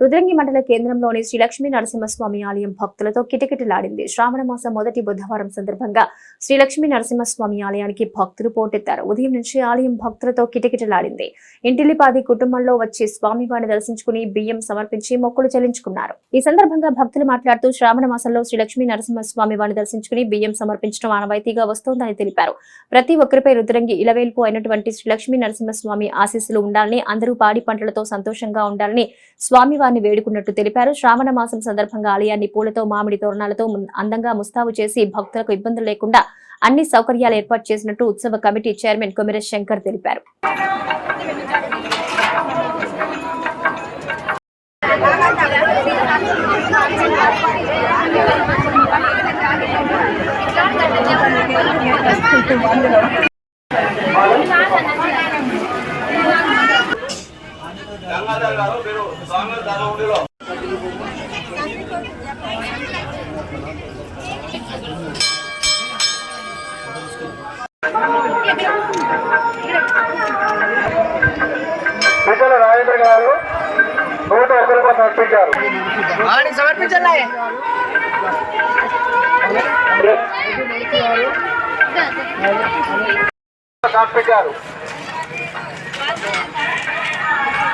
రుద్రంగి మండల కేంద్రంలోని శ్రీలక్ష్మీ నరసింహస్వామి ఆలయం భక్తులతో కిటకిటలాడింది. శ్రావణ మాసం మొదటి బుధవారం సందర్భంగా శ్రీలక్ష్మీ నరసింహస్వామి ఆలయానికి భక్తులు పోటెత్తారు. ఉదయం నుంచి ఆలయం భక్తులతో కిటకిటలాడింది. ఇంటిల్లిపాది కుటుంబంలో వచ్చి స్వామివారిని దర్శించుకుని బియ్యం సమర్పించి మొక్కులు చెల్లించుకున్నారు. ఈ సందర్భంగా భక్తులు మాట్లాడుతూ శ్రావణ మాసంలో శ్రీలక్ష్మీ నరసింహస్వామి వారిని దర్శించుకుని బియ్యం సమర్పించడం ఆనవాయితీగా వస్తోందని తెలిపారు. ప్రతి ఒక్కరిపై రుద్రంగి ఇలవేల్పు అయినటువంటి శ్రీలక్ష్మీ నరసింహస్వామి ఆశీస్సులు ఉండాలని అందరూ పాడి పంటలతో సంతోషంగా ఉండాలని స్వామివారి స్వామివారిని వేడుకున్నట్టు తెలిపారు శ్రావణ మాసం సందర్భంగా ఆలయాన్ని పూలతో మామిడి తోరణాలతో అందంగా ముస్తాబు చేసి భక్తులకు ఇబ్బందులు లేకుండా అన్ని సౌకర్యాలు ఏర్పాటు చేసినట్టు ఉత్సవ కమిటీ చైర్మన్ కొమిరె శంకర్ తెలిపారు గంగాధర్ గారు మీరు స్వామి ధర్మగుడిలో విజయ రాజేంద్ర గారు నూట ఒక్క రూపాయలు సమర్పించారు. సమర్పించండి. సమర్పించారు.